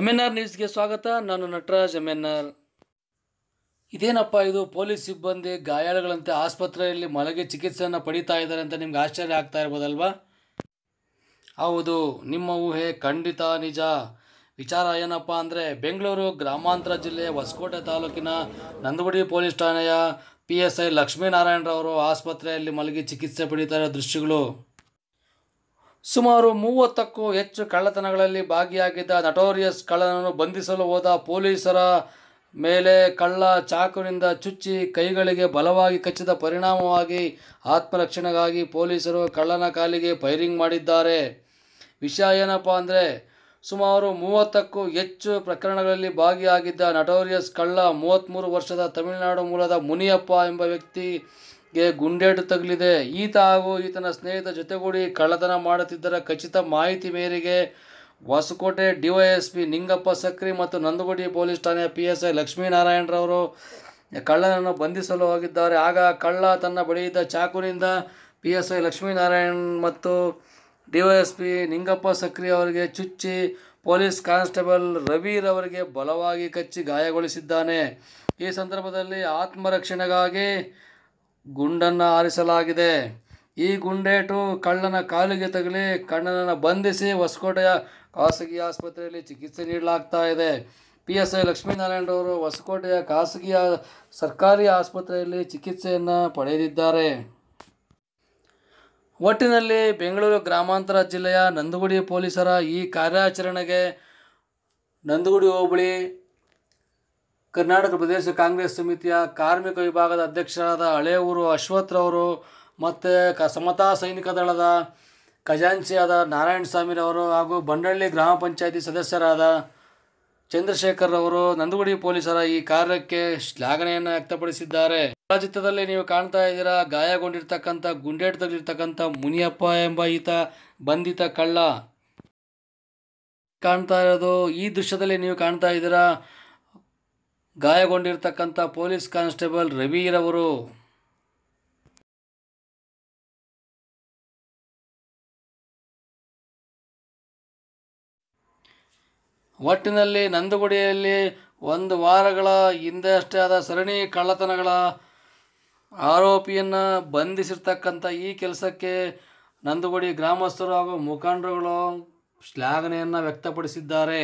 M N R ನ್ಯೂಸ್ಗೆ ಸ್ವಾಗತ. ನಾನು ನಟರಾಜ್ ಎಂ ಎನ್ ಆರ್ ಇದೇನಪ್ಪ ಇದು? ಪೊಲೀಸ್ ಸಿಬ್ಬಂದಿ ಗಾಯಾಳುಗಳಂತೆ ಆಸ್ಪತ್ರೆಯಲ್ಲಿ ಮಲಗಿ ಚಿಕಿತ್ಸೆಯನ್ನು ಪಡೀತಾ ಇದ್ದಾರೆ ಅಂತ ನಿಮ್ಗೆ ಆಶ್ಚರ್ಯ ಆಗ್ತಾ ಇರ್ಬೋದಲ್ವಾ? ಹೌದು, ನಿಮ್ಮ ಊಹೆ ಖಂಡಿತ ನಿಜ. ವಿಚಾರ ಏನಪ್ಪ ಅಂದರೆ, ಬೆಂಗಳೂರು ಗ್ರಾಮಾಂತರ ಜಿಲ್ಲೆ ಹೊಸಕೋಟೆ ತಾಲೂಕಿನ ನಂದಗುಡಿ ಪೊಲೀಸ್ ಠಾಣೆಯ ಪಿ ಎಸ್ ಐ ಲಕ್ಷ್ಮೀನಾರಾಯಣರವರು ಆಸ್ಪತ್ರೆಯಲ್ಲಿ ಮಲಗಿ ಚಿಕಿತ್ಸೆ ಪಡಿತಾ ಇರೋ ದೃಶ್ಯಗಳು. ಸುಮಾರು ಮೂವತ್ತಕ್ಕೂ ಹೆಚ್ಚು ಕಳ್ಳತನಗಳಲ್ಲಿ ಭಾಗಿಯಾಗಿದ್ದ ನಟೋರಿಯಸ್ ಕಳ್ಳನನ್ನು ಬಂಧಿಸಲು ಹೋದ ಪೊಲೀಸರ ಮೇಲೆ ಕಳ್ಳ ಚಾಕುವಿನಿಂದ ಚುಚ್ಚಿ ಕೈಗಳಿಗೆ ಬಲವಾಗಿ ಕಚ್ಚಿದ ಪರಿಣಾಮವಾಗಿ ಆತ್ಮರಕ್ಷಣೆಗಾಗಿ ಪೊಲೀಸರು ಕಳ್ಳನ ಕಾಲಿಗೆ ಫೈರಿಂಗ್ ಮಾಡಿದ್ದಾರೆ. ವಿಷಯ ಏನಪ್ಪ ಅಂದರೆ, ಸುಮಾರು ಮೂವತ್ತಕ್ಕೂ ಹೆಚ್ಚು ಪ್ರಕರಣಗಳಲ್ಲಿ ಭಾಗಿಯಾಗಿದ್ದ ನಟೋರಿಯಸ್ ಕಳ್ಳ ಮೂವತ್ತ್ಮೂರು ವರ್ಷದ ತಮಿಳುನಾಡು ಮೂಲದ ಮುನಿಯಪ್ಪ ಎಂಬ ವ್ಯಕ್ತಿಗೆ ಗುಂಡೇಟು ತಗುಲಿದೆ. ಈತ ಹಾಗೂ ಈತನ ಸ್ನೇಹಿತ ಜೊತೆಗೂಡಿ ಕಳ್ಳತನ ಮಾಡುತ್ತಿದ್ದರ ಖಚಿತ ಮಾಹಿತಿ ಮೇರೆಗೆ ಹೊಸಕೋಟೆ ಡಿವೈಎಸ್ಪಿ ನಿಂಗಪ್ಪ ಸಕ್ರಿ ಮತ್ತು ನಂದಗುಡಿ ಪೊಲೀಸ್ ಠಾಣೆಯ ಪಿ ಎಸ್ ಐ ಲಕ್ಷ್ಮೀನಾರಾಯಣರವರು ಕಳ್ಳನನ್ನು ಬಂಧಿಸಲು ಹೋಗಿದ್ದಾರೆ. ಆಗ ಕಳ್ಳ ತನ್ನ ಬಳಿಯಿದ್ದ ಚಾಕುವಿನಿಂದ ಪಿ ಎಸ್ ಐ ಲಕ್ಷ್ಮೀನಾರಾಯಣ್ ಮತ್ತು ಡಿವೈಎಸ್ಪಿ ನಿಂಗಪ್ಪ ಸಕ್ರಿ ಅವರಿಗೆ ಚುಚ್ಚಿ ಪೊಲೀಸ್ ಕಾನ್ಸ್ಟೇಬಲ್ ರವಿರವರಿಗೆ ಬಲವಾಗಿ ಕಚ್ಚಿ ಗಾಯಗೊಳಿಸಿದ್ದಾನೆ. ಈ ಸಂದರ್ಭದಲ್ಲಿ ಆತ್ಮರಕ್ಷಣೆಗಾಗಿ ಗುಂಡನ್ನು ಆರಿಸಲಾಗಿದೆ. ಈ ಗುಂಡೇಟು ಕಳ್ಳನ ಕಾಲಿಗೆ ತಗಲಿ ಕಣ್ಣನನ್ನು ಬಂಧಿಸಿ ಹೊಸಕೋಟೆಯ ಖಾಸಗಿ ಆಸ್ಪತ್ರೆಯಲ್ಲಿ ಚಿಕಿತ್ಸೆ ನೀಡಲಾಗ್ತಾ ಇದೆ. ಪಿ ಎಸ್ ಐ ಲಕ್ಷ್ಮೀನಾರಾಯಣರವರು ಹೊಸಕೋಟೆಯ ಖಾಸಗಿ ಸರ್ಕಾರಿ ಆಸ್ಪತ್ರೆಯಲ್ಲಿ ಚಿಕಿತ್ಸೆಯನ್ನು ಪಡೆದಿದ್ದಾರೆ. ಒಟ್ಟಿನಲ್ಲಿ ಬೆಂಗಳೂರು ಗ್ರಾಮಾಂತರ ಜಿಲ್ಲೆಯ ನಂದಗುಡಿ ಪೊಲೀಸರ ಈ ಕಾರ್ಯಾಚರಣೆಗೆ ನಂದಗುಡಿ ಹೋಬಳಿ ಕರ್ನಾಟಕ ಪ್ರದೇಶ ಕಾಂಗ್ರೆಸ್ ಸಮಿತಿಯ ಕಾರ್ಮಿಕ ವಿಭಾಗದ ಅಧ್ಯಕ್ಷರಾದ ಹಳೇಯೂರು ಅಶ್ವಥ್ರವರು ಮತ್ತು ಕ ಸಮತಾ ಸೈನಿಕ ದಳದ ಖಜಾಂಚಿಯಾದ ನಾರಾಯಣ ಸ್ವಾಮಿರವರು ಹಾಗೂ ಬಂಡಳ್ಳಿ ಗ್ರಾಮ ಪಂಚಾಯತಿ ಸದಸ್ಯರಾದ ಚಂದ್ರಶೇಖರ್ ಅವರು ನಂದಗುಡಿ ಪೊಲೀಸರ ಈ ಕಾರ್ಯಕ್ಕೆ ಶ್ಲಾಘನೆಯನ್ನು ವ್ಯಕ್ತಪಡಿಸಿದ್ದಾರೆ. ಚಿತ್ರದಲ್ಲಿ ನೀವು ಕಾಣ್ತಾ ಇದ್ದೀರಾ, ಗಾಯಗೊಂಡಿರ್ತಕ್ಕಂಥ, ಗುಂಡೇಟದಲ್ಲಿರ್ತಕ್ಕಂಥ ಮುನಿಯಪ್ಪ ಎಂಬ ಈತ ಬಂಧಿತ ಕಳ್ಳ. ಕಾಣ್ತಾ ಇರೋದು ಈ ದೃಶ್ಯದಲ್ಲಿ ನೀವು ಕಾಣ್ತಾ ಇದ್ದೀರಾ ಗಾಯಗೊಂಡಿರ್ತಕ್ಕಂಥ ಪೊಲೀಸ್ ಕಾನ್ಸ್ಟೇಬಲ್ ರವಿರವರು ಒಟ್ಟಿನಲ್ಲಿ ನಂದಗುಡಿಯಲ್ಲಿ ಒಂದು ವಾರಗಳ ಹಿಂದೆ ಅಷ್ಟೇ ಆದ ಸರಣಿ ಕಳ್ಳತನಗಳ ಆರೋಪಿಯನ್ನು ಬಂಧಿಸಿರ್ತಕ್ಕಂಥ ಈ ಕೆಲಸಕ್ಕೆ ನಂದಗುಡಿ ಗ್ರಾಮಸ್ಥರು ಹಾಗೂ ಮುಖಂಡರುಗಳು ಶ್ಲಾಘನೆಯನ್ನು ವ್ಯಕ್ತಪಡಿಸಿದ್ದಾರೆ.